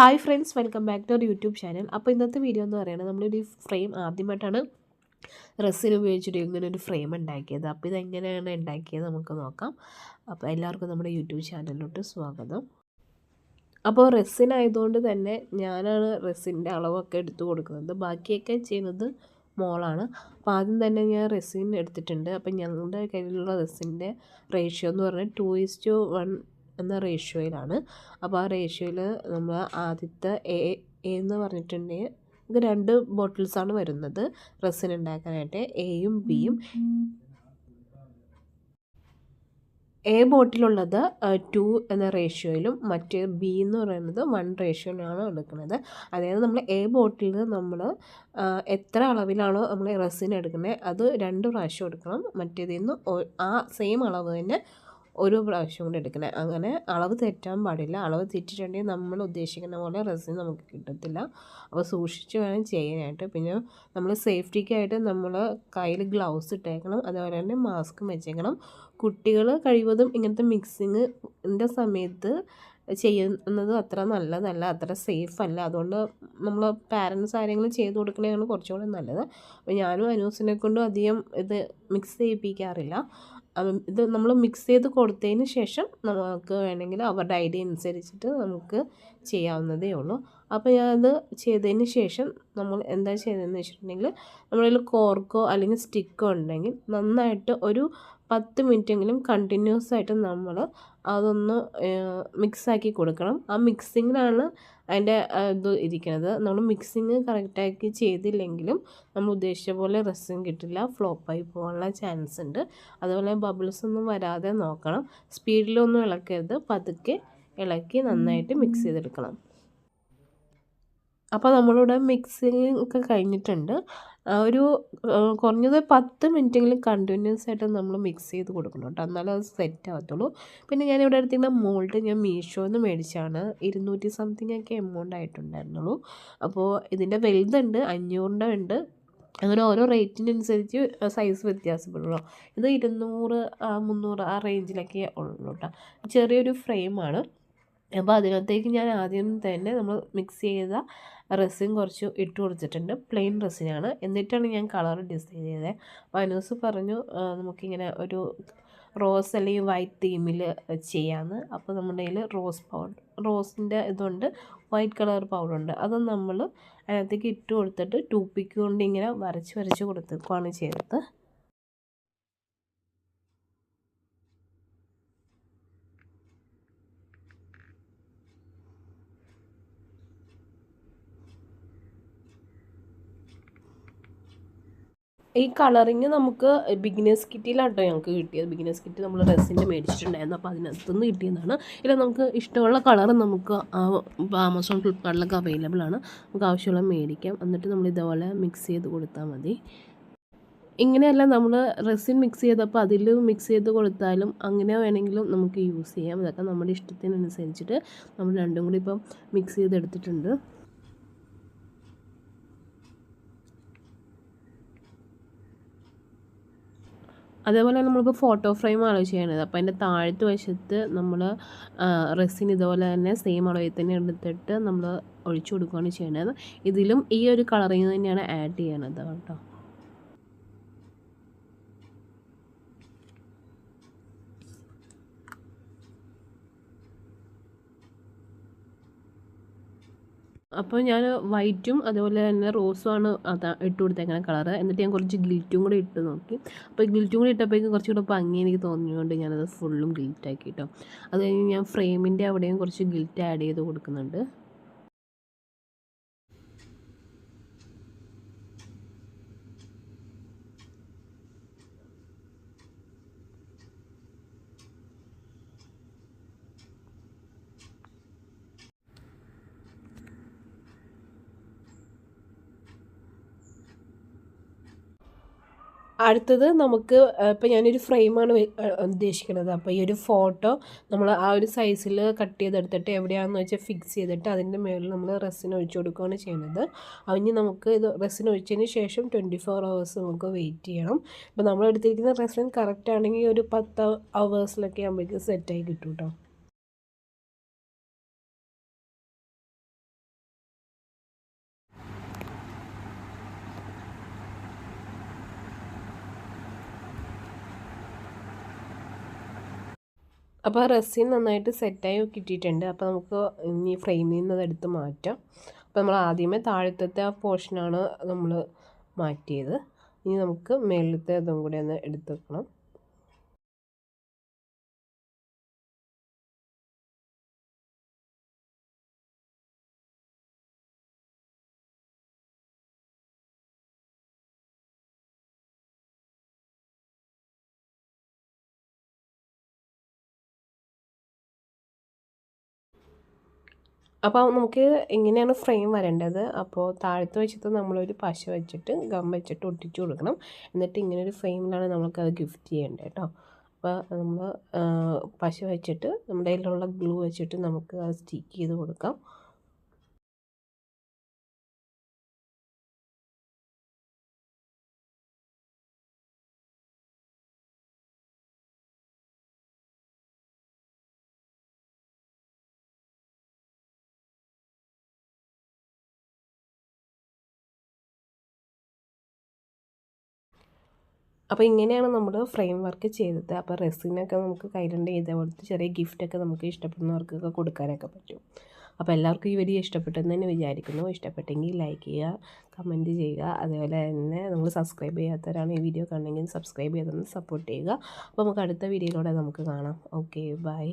Hi friends welcome back to our YouTube channel അപ്പോൾ ഇന്നത്തെ video എന്ന് പറയുന്നത് നമ്മളൊരു ഫ്രെയിം ആദ്യമായിട്ടാണ് റെസ്സിന് ഉപയോഗിച്ചിട്ട് ഇങ്ങനെ ഒരു ഫ്രെയിം ഉണ്ടാക്കിയത്. അപ്പോൾ ഇതെങ്ങനെയാണ് ഉണ്ടാക്കിയത് നമുക്ക് നോക്കാം. അപ്പോൾ എല്ലാവർക്കും നമ്മുടെ യൂട്യൂബ് ചാനലിലോട്ട് സ്വാഗതം. അപ്പോൾ റെസിൻ ആയതുകൊണ്ട് തന്നെ ഞാനാണ് റെസിന്റെ അളവൊക്കെ എടുത്തു കൊടുക്കുന്നത്. ബാക്കിയൊക്കെ ചെയ്യുന്നത് മോളാണ് അപ്പോൾ ആദ്യം തന്നെ ഞാൻ റെസിൻ എടുത്തിട്ടുണ്ട്. അപ്പോൾ ഞങ്ങളുടെ കയ്യിലുള്ള റെസിന്റെ റേഷ്യോ എന്ന് പറഞ്ഞാൽ ടു ഈസ് ടു വൺ എന്ന റേഷ്യോയിലാണ്. അപ്പോൾ ആ റേഷ്യോയിൽ നമ്മൾ ആദ്യത്തെ എ എന്ന് പറഞ്ഞിട്ടുണ്ടെങ്കിൽ ഇത് രണ്ട് ബോട്ടിൽസാണ് വരുന്നത്. റെസിൻ ഉണ്ടാക്കാനായിട്ട് എയും ബിയും. എ ബോട്ടിലുള്ളത് ടു എന്ന റേഷ്യോയിലും മറ്റ് ബി എന്ന് പറയുന്നത് വൺ റേഷ്യോയിലാണ് എടുക്കുന്നത്. അതായത് നമ്മൾ എ ബോട്ടിൽ നമ്മൾ എത്ര അളവിലാണോ നമ്മൾ റെസിൻ എടുക്കുന്നത് അത് രണ്ട് പ്രാവശ്യം എടുക്കണം. മറ്റേതിൽ നിന്ന് ആ സെയിം അളവ് തന്നെ ഒരു പ്രാവശ്യം കൂടി എടുക്കണേ. അങ്ങനെ അളവ് തെറ്റാൻ പാടില്ല. അളവ് തെറ്റിട്ടുണ്ടെങ്കിൽ നമ്മൾ ഉദ്ദേശിക്കുന്ന പോലെ റെസിൻ നമുക്ക് കിട്ടത്തില്ല. അപ്പോൾ സൂക്ഷിച്ച് വേണം ചെയ്യാനായിട്ട്. പിന്നെ നമ്മൾ സേഫ്റ്റിക്കായിട്ട് നമ്മൾ കയ്യിൽ ഗ്ലൗസ് ഇട്ടേക്കണം. അതുപോലെ തന്നെ മാസ്ക് വെച്ചേക്കണം. കുട്ടികൾ കഴിവതും ഇങ്ങനത്തെ മിക്സിങ്ങിന്റെ സമയത്ത് ചെയ്യുന്നത് അത്ര നല്ലതല്ല. അത്ര സേഫ് അല്ല. അതുകൊണ്ട് നമ്മൾ പാരൻസ് ആരെങ്കിലും ചെയ്ത് കൊടുക്കണതാണ് കുറച്ചുകൂടി നല്ലത്. അപ്പോൾ ഞാനും അനൂസിനെ കൊണ്ടും അധികം ഇത് മിക്സ് ചെയ്യിപ്പിക്കാറില്ല. ഇത് നമ്മൾ മിക്സ് ചെയ്ത് കൊടുത്തതിന് ശേഷം നമുക്ക് വേണമെങ്കിൽ അവരുടെ ഐഡിയ അനുസരിച്ചിട്ട് നമുക്ക് ചെയ്യാവുന്നതേ ഉള്ളൂ. അപ്പോൾ ഞാനത് ചെയ്തതിന് ശേഷം നമ്മൾ എന്താ ചെയ്തതെന്ന് വെച്ചിട്ടുണ്ടെങ്കിൽ നമ്മളിൽ കോർക്കോ അല്ലെങ്കിൽ സ്റ്റിക്കോ ഉണ്ടെങ്കിൽ നന്നായിട്ട് ഒരു പത്ത് മിനിറ്റെങ്കിലും കണ്ടിന്യൂസ് ആയിട്ട് നമ്മൾ അതൊന്ന് മിക്സാക്കി കൊടുക്കണം. ആ മിക്സിങ്ങിലാണ് അതിന്റെ ഇത് ഇരിക്കുന്നത്. നമ്മൾ മിക്സിങ് കറക്റ്റാക്കി ചെയ്തില്ലെങ്കിലും നമ്മൾ ഉദ്ദേശിച്ച പോലെ റെസിൻ കിട്ടില്ല. ഫ്ലോപ്പായി പോകാനുള്ള ചാൻസ് ഉണ്ട് അതുപോലെ ബബിൾസ് ഒന്നും വരാതെ നോക്കണം. സ്പീഡിലൊന്നും ഇളക്കരുത്. പതുക്കെ ഇളക്കി നന്നായിട്ട് മിക്സ് ചെയ്തെടുക്കണം. അപ്പോൾ നമ്മളിവിടെ മിക്സിങ് ഒക്കെ കഴിഞ്ഞിട്ടുണ്ട്. ഒരു കുറഞ്ഞത് പത്ത് മിനിറ്റെങ്കിലും കണ്ടിന്യൂസ് ആയിട്ട് നമ്മൾ മിക്സ് ചെയ്ത് കൊടുക്കണം കേട്ടോ. എന്നാലും അത് സെറ്റ് ആകത്തുള്ളൂ പിന്നെ ഞാൻ ഇവിടെ എടുത്തിരുന്ന മോൾഡ് ഞാൻ മീഷോന്ന് മേടിച്ചാണ്. ഇരുന്നൂറ്റി സംതിങ് ഒക്കെ എമൗണ്ട് ആയിട്ടുണ്ടായിരുന്നുള്ളൂ. അപ്പോൾ ഇതിന്റെ വലുതുണ്ട് അഞ്ഞൂറിന്റെ ഉണ്ട്. അങ്ങനെ ഓരോ റേറ്റിനനുസരിച്ച് സൈസ് വ്യത്യാസപ്പെടുള്ളൂ. ഇത് ഇരുന്നൂറ് മുന്നൂറ് ആ റേഞ്ചിലൊക്കെ ഉള്ളൂ കേട്ടോ. ചെറിയൊരു ഫ്രെയിമാണ് അപ്പോൾ അതിനകത്തേക്ക് ഞാൻ ആദ്യം തന്നെ നമ്മൾ മിക്സ് ചെയ്ത റെസിൻ കുറച്ച് ഇട്ട് കൊടുത്തിട്ടുണ്ട്. പ്ലെയിൻ റെസിനാണ് എന്നിട്ടാണ് ഞാൻ കളർ ഡിസൈൻ ചെയ്തത്. അനൂസ് പറഞ്ഞു നമുക്കിങ്ങനെ ഒരു റോസ് അല്ലെങ്കിൽ വൈറ്റ് തീമിൽ ചെയ്യാമെന്ന് അപ്പോൾ നമ്മുടെ കയ്യിൽ റോസ് പൗഡർ റോസിന്റെ ഇതുണ്ട് വൈറ്റ് കളർ പൗഡർ ഉണ്ട്. അത് നമ്മൾ അതിനകത്തേക്ക് ഇട്ട് കൊടുത്തിട്ട് ടൂപ്പിക്ക് കൊണ്ട് ഇങ്ങനെ വരച്ച് വരച്ച് കൊടുത്തേക്കുവാണ് ചെയ്തത്. ഈ കളറിങ് നമുക്ക് ബിഗിനേഴ്സ് കിറ്റിലാണ് കേട്ടോ ഞങ്ങൾക്ക് കിട്ടിയത്. ബിഗിനേഴ്സ് കിറ്റ് നമ്മൾ ഡ്രസ്സിന്റെ മേടിച്ചിട്ടുണ്ടായിരുന്നു. അപ്പോൾ അതിനകത്തുനിന്ന് കിട്ടിയതാണ്. ഇല്ല നമുക്ക് ഇഷ്ടമുള്ള കളർ നമുക്ക് ആമസോൺ ഫ്ലിപ്കാർട്ടിലൊക്കെ അവൈലബിൾ ആണ്. നമുക്ക് ആവശ്യമുള്ള മേടിക്കാം. എന്നിട്ട് നമ്മൾ ഇതേപോലെ മിക്സ് ചെയ്ത് കൊടുത്താൽ മതി. ഇങ്ങനെയല്ല നമ്മൾ റെസിൻ മിക്സ് ചെയ്തപ്പോൾ അതിൽ മിക്സ് ചെയ്ത് കൊടുത്താലും അങ്ങനെ വേണമെങ്കിലും നമുക്ക് യൂസ് ചെയ്യാം. ഇതൊക്കെ നമ്മുടെ ഇഷ്ടത്തിനനുസരിച്ചിട്ട് നമ്മൾ രണ്ടും കൂടി ഇപ്പം മിക്സ് ചെയ്തെടുത്തിട്ടുണ്ട്. അതേപോലെ നമ്മളിപ്പോൾ ഫോട്ടോ ഫ്രെയിം ആണ് ചെയ്യണത് അപ്പോൾ അതിന്റെ താഴത്ത് വശത്ത് നമ്മൾ റെസിൻ ഇതുപോലെ തന്നെ സെയിം അളവിൽ തന്നെ എടുത്തിട്ട് നമ്മൾ ഒഴിച്ചു കൊടുക്കുകയാണ് ചെയ്യണത് ഇതിലും ഈ ഒരു കളറിങ് തന്നെയാണ് ആഡ് ചെയ്യണത് കേട്ടോ. അപ്പോൾ ഞാൻ വൈറ്റും അതുപോലെ തന്നെ റോസും ആണ് അതാ ഇട്ട് കൊടുത്തേക്കുന്ന കളറ്. എന്നിട്ട് ഞാൻ കുറച്ച് ഗിൽറ്റും കൂടി ഇട്ട് നോക്കി. അപ്പോൾ ഗിൽറ്റും കൂടി ഇട്ടപ്പോഴേക്കും കുറച്ചുകൂടെ ഭംഗി എനിക്ക് തോന്നിയതുകൊണ്ട് ഞാനത് ഫുള്ളും ഗിൽറ്റാക്കി കേട്ടോ അത് കഴിഞ്ഞ് ഞാൻ ഫ്രെയിമിന്റെ അവിടെയും കുറച്ച് ഗിൽറ്റ് ആഡ് ചെയ്ത് കൊടുക്കുന്നുണ്ട്. അടുത്തത് നമുക്ക് ഇപ്പോൾ ഞാനൊരു ഫ്രെയിമാണ് ഉദ്ദേശിക്കുന്നത് അപ്പോൾ ഈ ഒരു ഫോട്ടോ നമ്മൾ ആ ഒരു സൈസിൽ കട്ട് ചെയ്തെടുത്തിട്ട് എവിടെയാണെന്ന് വെച്ചാൽ ഫിക്സ് ചെയ്തിട്ട് അതിന്റെ മേളിൽ നമ്മൾ റെസിൻ ഒഴിച്ചു കൊടുക്കുകയാണ് ചെയ്യുന്നത് അതിന് നമുക്ക് ഇത് റെസിൻ ഒഴിച്ചതിന് ശേഷം ട്വന്റി ഫോർ അവേഴ്സ് നമുക്ക് വെയിറ്റ് ചെയ്യണം. അപ്പോൾ നമ്മൾ എടുത്തിരിക്കുന്ന റെസിൻ കറക്റ്റ് ആണെങ്കിൽ ഒരു പത്ത് അവേഴ്സിലൊക്കെ ആകുമ്പോഴേക്കും സെറ്റായി കിട്ടും കേട്ടോ അപ്പോൾ റെസിൻ നന്നായിട്ട് സെറ്റായി കിട്ടിയിട്ടുണ്ട്. അപ്പോൾ നമുക്ക് ഇനി ഫ്രെയിമിൽ നിന്ന് അതെടുത്ത് മാറ്റാം. അപ്പോൾ നമ്മൾ ആദ്യമേ താഴത്തെ ആ പോർഷനാണ് നമ്മൾ മാറ്റിയത്. ഇനി നമുക്ക് മേളിലത്തെ അതും കൂടി ഒന്ന് എടുത്ത് വെക്കണം. അപ്പോൾ നമുക്ക് എങ്ങനെയാണ് ഫ്രെയിം വരേണ്ടത്. അപ്പോൾ താഴത്ത് വെച്ചിട്ട് നമ്മളൊരു പശ വെച്ചിട്ട് ഗം വെച്ചിട്ട് ഒട്ടിച്ചു കൊടുക്കണം. എന്നിട്ട് ഇങ്ങനെ ഒരു ഫ്രെയിമിലാണ് നമുക്കത് ഗിഫ്റ്റ് ചെയ്യേണ്ടത് കേട്ടോ. അപ്പോൾ നമ്മൾ പശ വെച്ചിട്ട് നമ്മുടെ കയ്യിലുള്ള ഗ്ലൂ വെച്ചിട്ട് നമുക്ക് അത് സ്റ്റിക്ക് ചെയ്ത് കൊടുക്കാം. അപ്പോൾ ഇങ്ങനെയാണ് നമ്മൾ ഫ്രെയിം വർക്ക് ചെയ്തത്. അപ്പോൾ റെസിനൊക്കെ നമുക്ക് കയ്യിലുണ്ടെങ്കിൽ ഇതേപോലത്തെ ചെറിയ ഗിഫ്റ്റൊക്കെ നമുക്ക് ഇഷ്ടപ്പെടുന്നവർക്കൊക്കെ കൊടുക്കാനൊക്കെ പറ്റും. അപ്പോൾ എല്ലാവർക്കും ഈ വീഡിയോ ഇഷ്ടപ്പെട്ടെന്ന് തന്നെ വിചാരിക്കുന്നു. ഇഷ്ടപ്പെട്ടെങ്കിൽ ലൈക്ക് ചെയ്യുക കമന്റ് ചെയ്യുക. അതേപോലെ തന്നെ നമ്മൾ സബ്സ്ക്രൈബ് ചെയ്യാത്തവരാണ് ഈ വീഡിയോ കണ്ടെങ്കിൽ സബ്സ്ക്രൈബ് ചെയ്തൊന്ന് സപ്പോർട്ട് ചെയ്യുക. അപ്പോൾ നമുക്ക് അടുത്ത വീഡിയോയിലൂടെ നമുക്ക് കാണാം. Okay bye